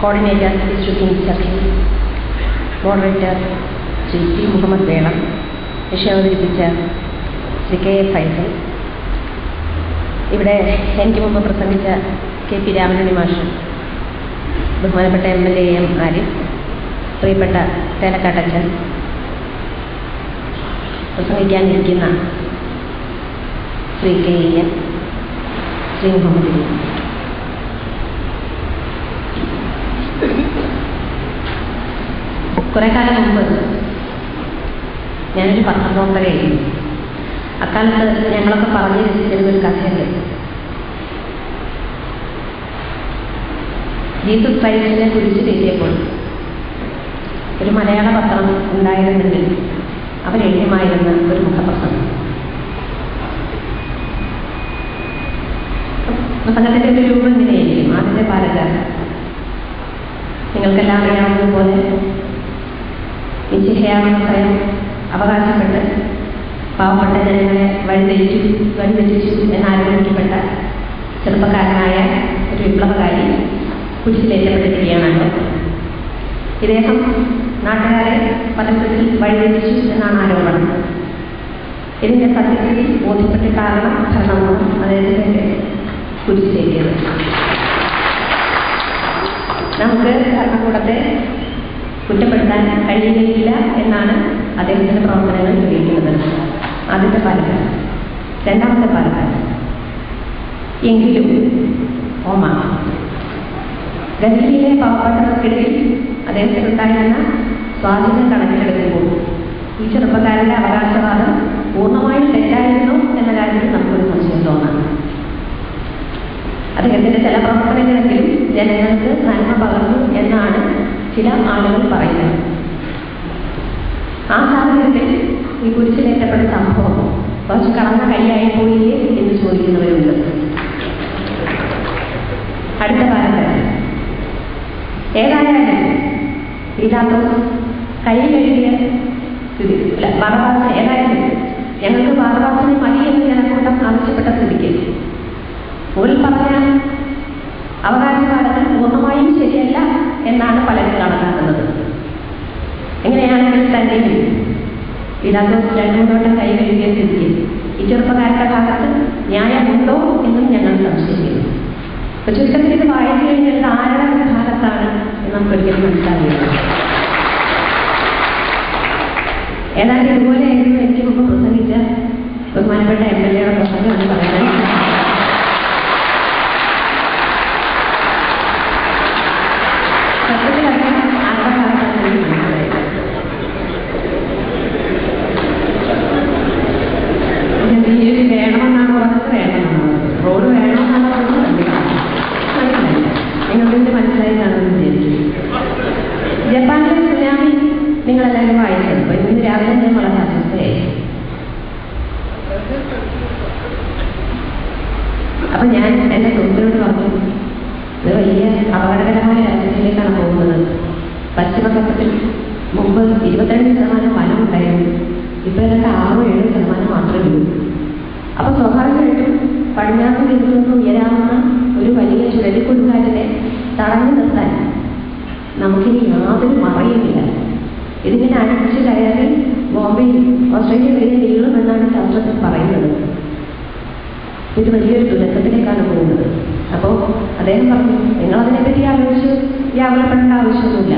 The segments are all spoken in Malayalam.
Coordinator district incharge moderator Shri Muhammad Velam വിഷയം അവതരിപ്പിച്ച ശ്രീ ഇവിടെ എനിക്ക് മുമ്പ് പ്രസംഗിച്ച കെ പി രാമനുണ്ണി മാഷ് ബഹുമാനപ്പെട്ട M L A M Arif പ്രിയപ്പെട്ട തേനക്കാട്ടച്ചൻ പ്രസംഗിക്കാനിരിക്കുന്ന ശ്രീ കെ ശ്രീ മുഹമ്മദ് കുറെ കാലം മുമ്പ് ഞാനൊരു പത്രപ്രവർത്തകയായിരുന്നു അക്കാലത്ത് ഞങ്ങളൊക്കെ പറഞ്ഞു രസിച്ചിരുന്നൊരു കഥയുണ്ട്. ജീസസ് ക്രൈസ്റ്റിനെ കുറിച്ച് എഴുതിയപ്പോൾ ഒരു മലയാള പത്രം ഉണ്ടായിരുന്നെങ്കിൽ അവരെഴുതുമായിരുന്ന ഒരു മുഖപ്രസംഗം പ്രസംഗത്തിന്റെ ഒരു രൂപം ഇങ്ങനെയായിരിക്കും. ആദ്യത്തെ പാരഗ്രാഫ് നിങ്ങൾക്കെല്ലാം അറിയാവുന്നതുപോലെ നിശ്ചയാണെന്ന് സ്വയം അവകാശപ്പെട്ട് പാവപ്പെട്ട ജനങ്ങളെ വഴിതെറ്റു വഴിതെറ്റിച്ചു എന്നാരോപിക്കപ്പെട്ട ചെറുപ്പക്കാരനായ ഒരു വിപ്ലവകാരി കുരിശിലേറ്റപ്പെട്ടിരിക്കുകയാണല്ലോ ഇദ്ദേഹം നാട്ടുകാരെ പലപ്പോഴും വഴിതെറ്റിച്ചു എന്നാണ് ആരോപണം. ഇതിന്റെ സത്യസ്ഥിതി ബോധ്യപ്പെട്ടിട്ടാകണം ഭരണമാണ് അദ്ദേഹത്തിന്റെ കുരിശിലേറ്റിയത് നമുക്ക് ഭരണകൂടത്തെ കുറ്റപ്പെടുത്താൻ കഴിയുകയില്ല എന്നാണ് അദ്ദേഹത്തിന്റെ പ്രവർത്തനങ്ങൾ തെളിയിക്കുന്നത്. ആദ്യത്തെ പാലക്കാട്. രണ്ടാമത്തെ പാലക്കാട്. എങ്കിലും ഓമ. ഗതിയിലെ പാവപ്പെട്ടവർക്കിടയിൽ അദ്ദേഹത്തിനുണ്ടായിരുന്ന സ്വാധീനം കണക്കിലെടുക്കുമ്പോൾ ഈ ചെറുപ്പക്കാരന്റെ അവകാശവാദം പൂർണമായും തെറ്റായിരുന്നു എന്ന കാര്യത്തിൽ നമുക്കൊരു സംശയം തോന്നാം. അദ്ദേഹത്തിന്റെ ചില പ്രവർത്തനങ്ങളെങ്കിലും ജനങ്ങൾക്ക് നന്മ പകർന്നു എന്നാണ് ചില ആളുകൾ പറയുന്നത്. ആ സാഹചര്യത്തിൽ ഈ കുരിശിലേറ്റപ്പെട്ട സംഭവം കുറച്ച് കടന്ന കൈയായി പോയില്ലേ എന്ന് ചോദിക്കുന്നവരുണ്ട്. അടുത്ത കാലത്ത് ഏതായാലും പീലാത്തോസ് കൈ കഴുകിയ സ്ഥിതി. അല്ല ബാറബാസിന് ഏതായാലും ഞങ്ങൾക്ക് ബാറബാസിനെ മതി എന്ന് ജനക്കൂട്ടം ആവശ്യപ്പെട്ട സ്ഥിതിക്ക്. മുകളിൽ പറഞ്ഞ അവകാശവാദങ്ങൾ പൂർണമായും ശരിയല്ല എന്നാണ് പലരും കണക്കാക്കുന്നത്. എങ്ങനെയാണെങ്കിൽ തന്നെയും രണ്ടു മൂന്നോട്ടം കൈകഴുകിയ സ്ഥിതിക്ക് ഈ ചെറുപ്പക്കാരുടെ ഭാഗത്ത് ന്യായമുണ്ടോ എന്നും ഞങ്ങൾ സംശയിക്കുന്നു. അപ്പൊ ചുരുക്കത്തിൽ ഇത് വായിച്ചു കഴിഞ്ഞാൽ ആരുടെ ഭാഗത്താണ് എന്ന് നമുക്കൊരിക്കലും മനസ്സിലാവില്ല. ഏതാണ്ട് ഇതുപോലെയായിരുന്നു എനിക്ക് മുമ്പ് പ്രസംഗിച്ച ബഹുമാനപ്പെട്ട എം എൽ എയുടെ പ്രസംഗം എന്ന് പറയുന്നത് സത്യത്തിൽ അദ്ദേഹം ആരുടെ ഭാഗത്താണ് എനിക്ക് മനസ്സിലായത് നീ വേണമെന്നാണ് പറഞ്ഞത് വേണമെന്നാണ് പറഞ്ഞത് റോഡ് വേണമെന്നാണ് പറഞ്ഞത് മനസ്സിലായില്ല നിങ്ങൾക്കിത് മനസ്സിലായി കാണുമെന്ന് വിചാരിച്ചു ജപ്പാനിലെ സുനാമി നിങ്ങളെല്ലാവരും വായിച്ചത് ഇന്ന് രാവിലെ ഞാൻ വളരെ അസ്വസ്ഥയായി അപ്പൊ ഞാൻ എന്റെ സുഹൃത്തിനോട് പറഞ്ഞു ഇത് വലിയ അപകടകരമായ രാജ്യത്തിലേക്കാണ് പോകുന്നത് പശ്ചിമഘട്ടത്തിൽ മുമ്പ് ഇരുപത്തേഴ് ശതമാനം വനം ഉണ്ടായിരുന്നു. ഇപ്പൊ ഏതാണ്ട് ആറോ ഏഴോ ശതമാനം മാത്രമേ ഉള്ളൂ. അപ്പൊ സ്വാഭാവികമായിട്ടും പടിഞ്ഞാറ് നിന്ന് ഉയരാവുന്ന ഒരു വലിയ ചുഴലിക്കൊടുങ്കാറ്റിനെ തടഞ്ഞു നിർത്താൻ നമുക്കിനി യാതൊരു മറയുമില്ല. ഇതിങ്ങനെ അടിച്ചു കയറി ബോംബെയിൽ ഓസ്ട്രേലിയ വരെ നീളുമെന്നാണ് ശാസ്ത്രജ്ഞർ പറയുന്നത്. ഇത് വലിയൊരു ദുരന്തത്തിലേക്കാണ് പോകുന്നത്. അപ്പോൾ അദ്ദേഹം പറഞ്ഞു നിങ്ങൾ അതിനെപ്പറ്റി ആലോചിച്ച് വ്യാകുലപ്പെടേണ്ട ആവശ്യമൊന്നുമില്ല.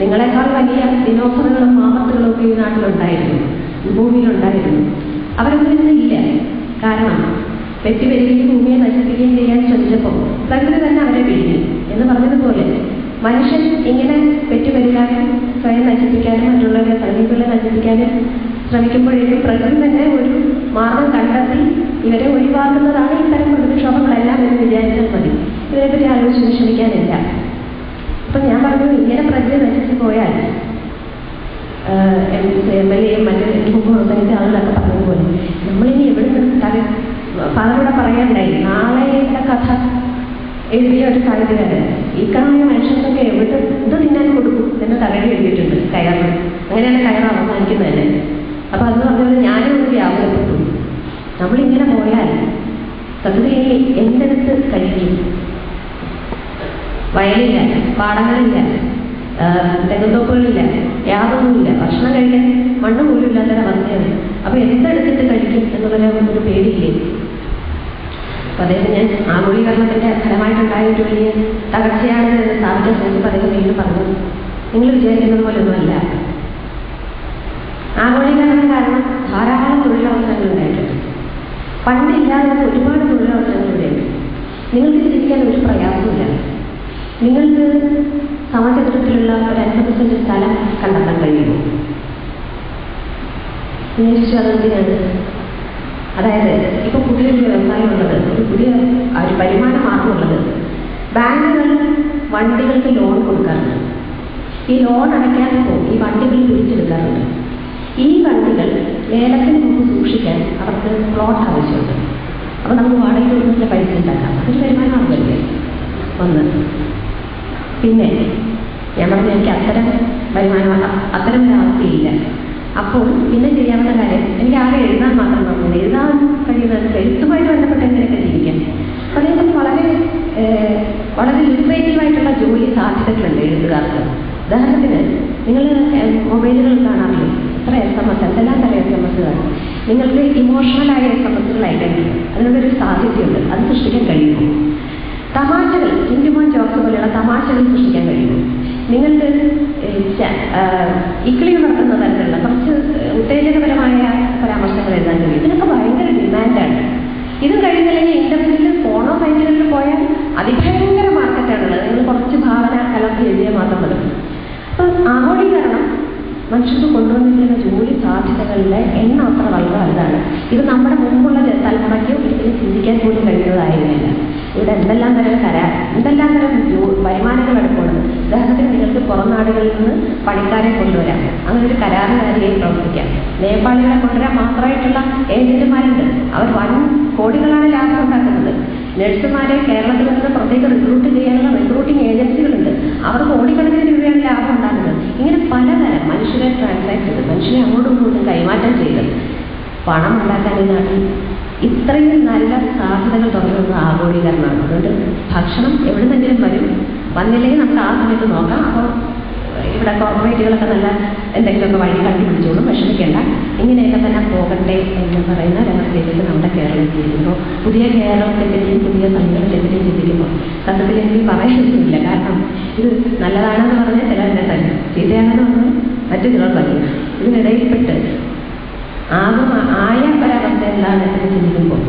നിങ്ങളെക്കാൾ വലിയ ദിനോസറുകളും മാമത്തുകളും ഒക്കെ ഈ നാട്ടിലുണ്ടായിരുന്നു. ഭൂമിയിലുണ്ടായിരുന്നു. അവരൊന്നും ഇല്ല കാരണം വെട്ടിവരികയും ഭൂമിയെ നശിപ്പിക്കുകയും ചെയ്യാൻ ശ്രമിച്ചപ്പോൾ പ്രകൃതി തന്നെ അവരെ പിഴിഞ്ഞു എന്ന് പറഞ്ഞതുപോലെ മനുഷ്യൻ ഇങ്ങനെ പെറ്റുപെരുകാനും സ്വയം നശിപ്പിക്കാനും മറ്റുള്ളവരെ സൈനികളെ നശിപ്പിക്കാനും ശ്രമിക്കുമ്പോഴേക്കും പ്രകൃതി തന്നെ ഒരു മാർഗം കണ്ടെത്തി ഇവരെ ഒഴിവാക്കുന്നതാണ് ഇത്തരം പ്രകൃതിക്ഷോഭങ്ങളെല്ലാം എന്ന് വിചാരിച്ചാൽ മതി. ഇതിനെപ്പറ്റി ആലോചിച്ച് വിഷമിക്കാനില്ല. അപ്പൊ ഞാൻ പറഞ്ഞു ഇങ്ങനെ പ്രകൃതി നശിച്ചു പോയാൽ എം എൽ എയും മറ്റേ പ്രസംഗിച്ച ആളുകളൊക്കെ പറഞ്ഞതുപോലെ നമ്മളിനി എവിടെ നിന്ന് തല ഫാദറോടെ പറയണ്ടായി നാളെയുടെ കഥ എഴുതിയ ഒരു സാഹിത്യകാരൻ ഈ കാണുന്ന മനുഷ്യർക്കൊക്കെ എവിടെ ഇത് തിന്നാൻ കൊടുക്കും എന്ന് തകഴി എഴുതിയിട്ടുണ്ട് കയറ് അങ്ങനെയാണ് കയറ് അവസാനിക്കുന്നത് തന്നെ അപ്പൊ അത് പറഞ്ഞത് ഞാനും ഒന്ന് വ്യാപനപ്പെട്ടു നമ്മളിങ്ങനെ പോയാൽ സത്യത്തിൽ എന്തെടുത്ത് കഴിക്കും വയലില്ല പാടങ്ങളില്ല തെങ്ങത്തോപ്പുകളില്ല യാതൊന്നുമില്ല. ഭക്ഷണം കഴിക്കാൻ മണ്ണ് പോലും ഇല്ലാത്തൊരവസ്ഥയാണ്. അപ്പൊ എന്തെടുത്തിട്ട് കഴിക്കും എന്നുള്ളൊരു ഒരു പേടിയില്ലേ? അപ്പൊ അദ്ദേഹം ഞാൻ ആഗോളീകരണത്തിന്റെ ഫലമായിട്ടുണ്ടായ ഒരു വലിയ തകർച്ചയാണ് സ്ഥാപിച്ച സമയത്ത് അദ്ദേഹം വീണ്ടും പറഞ്ഞു. നിങ്ങൾ വിചാരിക്കുന്നത് പോലൊന്നുമല്ല ആഗോളീകരണം കാരണം ധാരാളം തൊഴിലവസരങ്ങൾ ഉണ്ടായിട്ടുണ്ട്. പണ്ടില്ലാതെ ഒരുപാട് തൊഴിലവസരങ്ങൾ ഉണ്ടായിട്ടുണ്ട് നിങ്ങൾക്ക് ചിന്തിക്കാൻ ഒരു പ്രയാസമില്ല നിങ്ങൾക്ക് സമചതുരത്തിലുള്ള ഒരു അൻപത് സെന്റ് സ്ഥലം കണ്ടെത്താൻ കഴിയുമോ? അതെന്തിനാണ് അതായത് ഇപ്പൊ പുതിയൊരു വ്യവസായം ഉള്ളത് ഒരു പുതിയ ഒരു വരുമാന മാർഗമുള്ളത് ബാങ്കുകൾ വണ്ടികൾക്ക് ലോൺ കൊടുക്കാറുണ്ട്. ഈ ലോൺ അടയ്ക്കാൻ ഈ വണ്ടികൾ പിടിച്ചെടുക്കാറുണ്ട്. ഈ വണ്ടികൾ ലേലത്തിന് മുമ്പ് സൂക്ഷിക്കാൻ അവർക്ക് പ്ലോട്ട് ആവശ്യമുണ്ട്. അപ്പൊ നമുക്ക് വാടകയ്ക്ക് കൊടുക്കുന്ന പൈസ ഉണ്ടാക്കാം. അതൊരു വരുന്നത് ഒന്ന്. പിന്നെ ഞാൻ പറഞ്ഞു എനിക്ക് അത്തരം വരുമാനം അത്തരം ഒരു അവസ്ഥയില്ല അപ്പോൾ പിന്നെ ചെയ്യാവുന്ന കാര്യം എനിക്ക് ആകെ എഴുതാൻ മാത്രം നോക്കുന്നത് എഴുതാൻ കഴിയുന്നത് എഴുത്തുമായിട്ട് ബന്ധപ്പെട്ട് എങ്ങനെയൊക്കെ ജീവിക്കാം? അതേപോലെ വളരെ വളരെ ലിറ്ററേറ്റീവായിട്ടുള്ള ജോലി സാധ്യതകളുണ്ട് എഴുത്തുകാർക്ക്. ഉദാഹരണത്തിന് നിങ്ങൾ മൊബൈലുകൾ കാണാറില്ലേ? എത്ര എസ് എം എസ് എന്തെല്ലാം തരം എസ് എം എസ് നിങ്ങൾക്ക് ഇമോഷണലായ എസ് എം എസുകൾ അയക്കാൻ അതിനുള്ളൊരു സാധ്യതയുണ്ട്. അത് സൃഷ്ടിക്കാൻ കഴിയുമോ? തമാശകൾ ടിന്റുമോൻ ജോക്സ് പോലെയുള്ള തമാശകൾ സൃഷ്ടിക്കാൻ കഴിയും നിങ്ങൾക്ക് ഇക്കിളി ഉണർത്തുന്ന തരത്തിലുള്ള കുറച്ച് ഉത്തേജനപരമായ പരാമർശങ്ങൾ എഴുതാൻ കഴിയും. ഇതിനൊക്കെ ഭയങ്കര ഡിമാൻഡാണ് ഇത് കഴിയുന്നില്ലെങ്കിൽ ഇന്റർനെറ്റിൽ ഫോണോ സൈറ്റുകളിൽ പോയാൽ അതിഭയങ്കര മാർക്കറ്റാണുള്ളത് നിങ്ങൾ കുറച്ച് ഭാവന കലർത്തി എഴുതിയ മാത്രം മതി. അപ്പം ആഗോളീകരണം മനുഷ്യർക്ക് കൊണ്ടുവന്നിരിക്കുന്ന ജോലി സാധ്യതകളിലെ എണ്ണം അത്ര വളരെ വലുതാണ് ഇത് നമ്മുടെ മുമ്പുള്ള തലമുറയ്ക്ക് ഒരിക്കലും ചിന്തിക്കാൻ പോലും കഴിയുന്നതായിരുന്നില്ല. ഇവിടെ എന്തെല്ലാം തരം കരാർ എന്തെല്ലാം തരം വരുമാനങ്ങൾ എടുക്കുന്നത് ഉദാഹരണത്തിന് നിങ്ങൾക്ക് പുറം നാടുകളിൽ നിന്ന് പണിക്കാരെ കൊണ്ടുവരാം. അങ്ങനെ ഒരു കരാറുകാരിയായി പ്രവർത്തിക്കാം. നേപ്പാളികളെ കൊണ്ടുവരാൻ മാത്രമായിട്ടുള്ള ഏജന്റുമാരുണ്ട്. അവർ വൻ കോടികളാണ് ലാഭം ഉണ്ടാക്കുന്നത്. നഴ്സുമാരെ കേരളത്തിൽ നിന്ന് പ്രത്യേക റിക്രൂട്ട് ചെയ്യാനുള്ള റിക്രൂട്ടിംഗ് ഏജൻസികളുണ്ട്. അവർ കോടിക്കണക്കിന് രൂപയാണ് ലാഭം ഉണ്ടാക്കുന്നത്. ഇങ്ങനെ പലതരം മനുഷ്യരെ ട്രാൻസാക്ട് ചെയ്ത് മനുഷ്യരെ അങ്ങോട്ടും ഇങ്ങോട്ടും കൈമാറ്റം ചെയ്ത് പണം ഉണ്ടാക്കാൻ ഈ നാട്ടിൽ ഇത്രയും നല്ല സാധ്യതകൾ തുറന്നത് ആഗോളീകരണമാണ്. അതുകൊണ്ട് ഭക്ഷണം എവിടെ നിന്നെങ്കിലും വരും. വന്നില്ലെങ്കിൽ നമുക്ക് ആ സമയത്ത് നോക്കാം. അപ്പോൾ ഇവിടെ കോർപ്പറേറ്റുകളൊക്കെ നല്ല എന്തെങ്കിലുമൊക്കെ വഴി കണ്ടുപിടിച്ചോളും. വിഷമിക്കേണ്ട. ഇങ്ങനെയൊക്കെ തന്നെ പോകട്ടെ എന്ന് പറയുന്ന രംഗത്തേക്ക് നമ്മുടെ കേരളം എത്തിയിരിക്കുന്നു. പുതിയ കേരളത്തിന്റെയും പുതിയ സംഘടനത്തിന്റെയും ചിന്തിക്കുമ്പോൾ സത്യത്തിൽ എനിക്ക് പറയാനൊന്നുമില്ല. കാരണം ഇത് നല്ലതാണെന്ന് പറഞ്ഞാൽ ചിലർ എന്നെ തന്നെ ചീത്തയാണെന്ന് പറഞ്ഞാൽ മറ്റു ചിലർ പറയും ഇതിനിടയിൽപ്പെട്ട് ആകും ആയ എന്താണ് എന്ന് ചിന്തിക്കുമ്പോൾ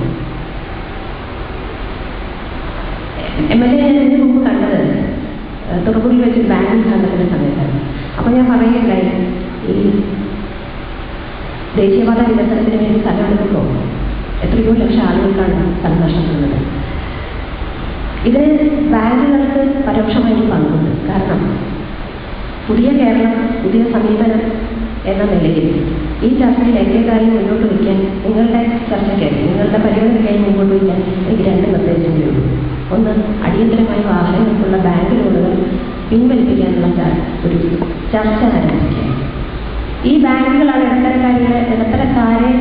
എം എൽ എ ഞാൻ ഇതിന് മുമ്പ് കണ്ടത് ഏഹ്, വെച്ച് ബാങ്ക് ഉദ്ഘാടനത്തിന്റെ സമയത്താണ് അപ്പൊ ഞാൻ പറയുകയുണ്ടായി ഈ ദേശീയപാത വികസനത്തിന് വേണ്ടി സ്ഥലം എടുക്കുമ്പോൾ എത്രയോ ലക്ഷം ആളുകൾക്കാണ് സ്ഥലം ഇതിന് ബാങ്കുകൾക്ക് പരോക്ഷമായിട്ട് പങ്കുണ്ട്. കാരണം പുതിയ കേരളം പുതിയ സമീപനം എന്ന നിലയിൽ ഈ ചർച്ചയിൽ എന്റെ കാര്യം മുന്നോട്ട് വയ്ക്കാൻ നിങ്ങളുടെ ചർച്ചയ്ക്കായി നിങ്ങളുടെ പരിഗണനയ്ക്കായി മുമ്പോട്ട് വയ്ക്കാൻ എനിക്ക് രണ്ട് നിർദ്ദേശങ്ങളേ ഉള്ളൂ. ഒന്ന് അടിയന്തരമായി വാഹനങ്ങൾക്കുള്ള ബാങ്ക് ലോണുകൾ പിൻവലിപ്പിക്കാനുള്ള ഒരു ചർച്ച ആരംഭിക്കുക ഈ ബാങ്കുകളാണ് ഇടത്തരക്കാരുടെ ഇടത്തരക്കാരെ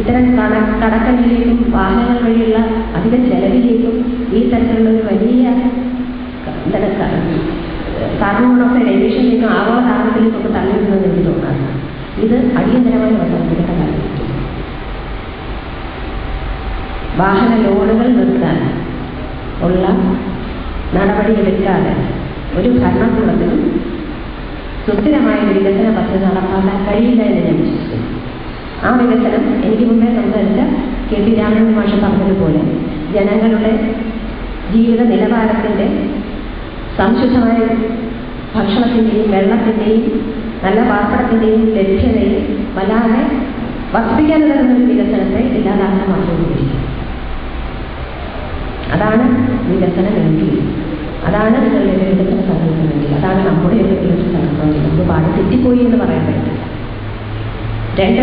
ഇത്തരം കട കടക്കണിലേക്കും വാഹനങ്ങൾ വഴിയുള്ള അധിക ചെലവിലേക്കും ഈ തരത്തിലുള്ള ഒരു വലിയ കാർബൺ മോണോക്സൈഡ് എമിഷനിലേക്കും ആഗോള താപനത്തിലേക്കൊക്കെ തള്ളിവിടുന്നത് എനിക്ക് തോന്നാറ് ഇത് അടിയന്തരമായി അവസാനിപ്പിക്കേണ്ട കാര്യം വാഹന ലോണുകൾ നിർത്താൻ ഉള്ള നടപടിയെടുക്കാതെ ഒരു ഭരണകൂടത്തിനും സുസ്ഥിരമായ വികസന പദ്ധതി നടപ്പാക്കാൻ കഴിയില്ല എന്ന് ഞാൻ വിശ്വസിക്കുന്നു. ആ വികസനം എനിക്ക് മുമ്പേ സംസാരിച്ച കെ പി രാമൻ മാഷ പറഞ്ഞതുപോലെ. ജനങ്ങളുടെ ജീവിത നിലവാരത്തിന്റെ സംശുദ്ധമായ ഭക്ഷണത്തിന്റെയും വെള്ളത്തിന്റെയും നല്ല പാർപ്പിടത്തിന്റെയും ലഭ്യതയും വല്ലാതെ തരുന്ന ഒരു വികസനത്തെ ഇല്ലാതാക്കാൻ മാത്രമേ അതാണ് അതാണ് വികസനമെങ്കിൽ അതാണ് നിങ്ങളുടെ വികസന സങ്കല്പമെങ്കിൽ അതാണ് നമ്മുടെ ഒരു വികസന സങ്കല്പമെങ്കിൽ നമുക്ക് പാട് തെറ്റിപ്പോയി എന്ന് പറയാൻ പറ്റില്ല. രണ്ട്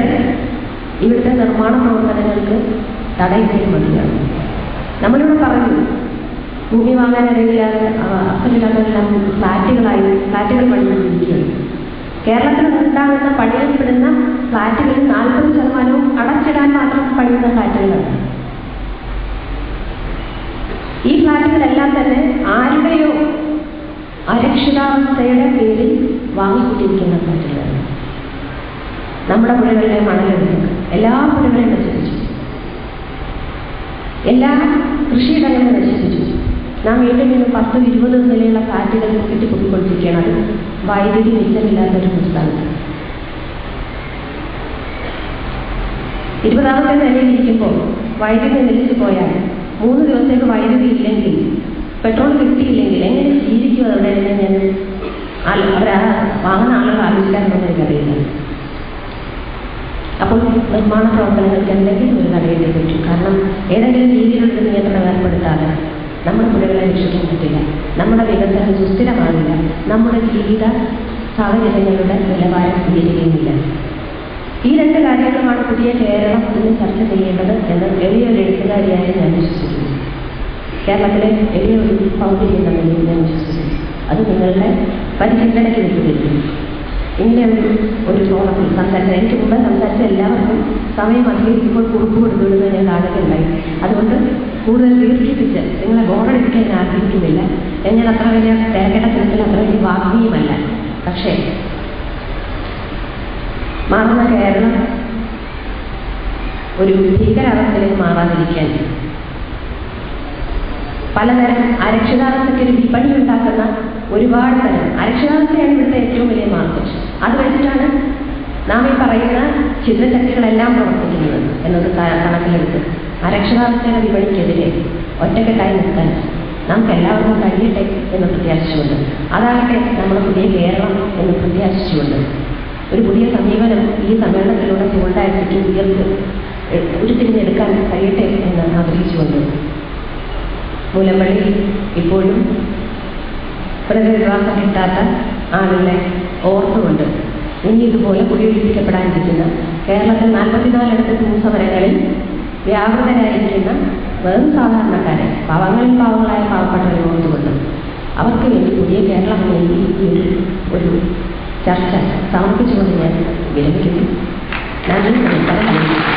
ഇവിടുത്തെ നിർമ്മാണ പ്രവർത്തനങ്ങൾക്ക് തടയിട്ടേ മതിയാണ്. നമ്മളിവിടെ പറഞ്ഞു ഭൂമി വാങ്ങാൻ ഇടയില്ലാതെ അപ്പനില്ലാത്തവരെല്ലാം ഫ്ലാറ്റുകളായി ഫ്ലാറ്റുകൾ പണിതിരിക്കുകയാണ് കേരളത്തിൽ ഉണ്ടാകുന്ന പണിയപ്പെടുന്ന ഫ്ലാറ്റുകളിൽ നാൽപ്പത് ശതമാനവും അടച്ചിടാൻ മാത്രം പണിയുന്ന ഫ്ലാറ്റുകളാണ് ഈ ഫ്ലാറ്റുകളെല്ലാം തന്നെ ആരുടെയോ അരക്ഷിതാവസ്ഥയുടെ പേരിൽ വാങ്ങിക്കൊണ്ടിരിക്കുന്ന ഫ്ലാറ്റുകളാണ്. നമ്മുടെ പുഴകളിലെ മണലെടുത്ത് എല്ലാ പുഴകളെയും നശിപ്പിച്ചു. എല്ലാ കൃഷിയിടങ്ങളും നശിപ്പിച്ചു. നാം വീട്ടിൽ നിന്ന് പത്തും ഇരുപതും നിലയുള്ള ഫ്ലാറ്റുകൾ കെട്ടിപ്പൊക്കിക്കൊണ്ടിരിക്കുകയാണ് അത് വൈദ്യുതി മിച്ചമില്ലാത്തൊരു സംസ്ഥാനം ഇരുപതാമത്തെ നിലയിൽ ഇരിക്കുമ്പോൾ വൈദ്യുതി നിലച്ചു പോയാൽ മൂന്ന് ദിവസത്തേക്ക് വൈദ്യുതി ഇല്ലെങ്കിൽ പെട്രോൾ കിട്ടിയില്ലെങ്കിൽ എങ്ങനെ ജീവിക്കും അവിടെ ഞാൻ അവരാ വാങ്ങുന്ന ആളുകൾ ആലോചിക്കാറുണ്ടെന്ന് എനിക്കറിയില്ല അപ്പോൾ നിർമ്മാണ പ്രവർത്തനങ്ങൾക്ക് എന്തെങ്കിലും ഒരു തടയേണ്ടി പറ്റും കാരണം ഏതെങ്കിലും രീതിയിലുള്ള നിയന്ത്രണം ഏർപ്പെടുത്താതെ നമ്മുടെ പുഴകളെ രക്ഷിക്കാൻ പറ്റില്ല. നമ്മുടെ വികസനം സുസ്ഥിരമാകില്ല. നമ്മുടെ ജീവിത സാഹചര്യങ്ങളുടെ നിലവാരം ഉയരുകയുമില്ല ഈ രണ്ട് കാര്യങ്ങളുമാണ് പുതിയ കേരളം ഇന്ന് ചർച്ച ചെയ്യേണ്ടത് എന്ന് എളിയൊരു എഴുത്തുകാരിയായി ഞാൻ വിശ്വസിക്കുന്നു. കേരളത്തിലെ എളിയൊരു നിലയിൽ ഞാൻ വിശ്വസിക്കുന്നു. അത് നിങ്ങളുടെ പരിചിന്തനയ്ക്ക് വിട്ടുതരുന്നു ഇങ്ങനെ ഒരു ഒരു ഫോണത്തിൽ സംസാരിച്ച എനിക്ക് മുമ്പ് സംസാരിച്ച എല്ലാവർക്കും സമയം അധികരിക്കുമ്പോൾ കുറുക്കു കൊടുത്തുവിടുന്ന ഞാൻ കാണുകയുണ്ടായി അതുകൊണ്ട് കൂടുതൽ ദീർഘിപ്പിച്ച് നിങ്ങളെ ബോറടിപ്പിക്കാൻ ഞാൻ ആഗ്രഹിക്കുന്നില്ല. ഞാൻ അത്ര വലിയ തിരക്കേണ്ട തരത്തിൽ അത്ര വലിയ വാഗ്മിയുമല്ല. പക്ഷേ മാറുന്ന കേരളം ഒരു ഭീകരാവസ്ഥയിലേക്ക് മാറാതിരിക്കാൻ പലതരം അരക്ഷിതാവസ്ഥയ്ക്ക് ഒരു വിപണി ഉണ്ടാക്കുന്ന ഒരുപാട് തരം അരക്ഷിതാവസ്ഥയാണ് ഇവിടുത്തെ ഏറ്റവും വലിയ മാർഗം. അത് വെച്ചിട്ടാണ് നാം ഈ പറയുന്ന ചിത്രശക്തികളെല്ലാം പ്രവർത്തിക്കുന്നത് എന്നത് കണക്കിലെടുത്ത് അരക്ഷിതാവസ്ഥയുടെ വിപണിക്കെതിരെ ഒറ്റക്കെട്ടായി നിൽക്കാൻ നമുക്ക് എല്ലാവർക്കും കഴിയട്ടെ എന്ന് പ്രത്യാശിച്ചുകൊണ്ട് അതാകട്ടെ നമ്മൾ പുതിയ കേരളം എന്ന് പ്രത്യാശിച്ചുകൊണ്ട് ഒരു പുതിയ സമീപനം ഈ സമ്മേളനത്തിലൂടെ സോൾഡായിട്ട് ഉയർത്ത് ഉരുത്തിരിഞ്ഞെടുക്കാൻ കഴിയട്ടെ എന്ന് ആഗ്രഹിച്ചുകൊണ്ട് മൂലമ്പള്ളി ഇപ്പോഴും പ്രതിവിശ്വാസം കിട്ടാത്ത ആളുകളെ ഓർത്തുകൊണ്ട് ഇനി ഇതുപോലെ കുടിയൊഴിപ്പിക്കപ്പെടാനിരിക്കുന്ന കേരളത്തിൽ നാൽപ്പത്തിനാലിടത്ത് ഭൂസമരങ്ങളിൽ വ്യാപൃതരായിരിക്കുന്ന വെറും സാധാരണക്കാരെ പാവങ്ങളിൽ പാവങ്ങളായ പാവപ്പെട്ടവരെ ഓർത്തുകൊണ്ട് അവർക്ക് വേണ്ടി പുതിയ കേരളം വേണ്ടി ഒരു ഒരു ചർച്ച സമർപ്പിച്ചുകൊണ്ട് ഞാൻ വിരമിക്കുന്നു. നന്ദി നമസ്കാരം.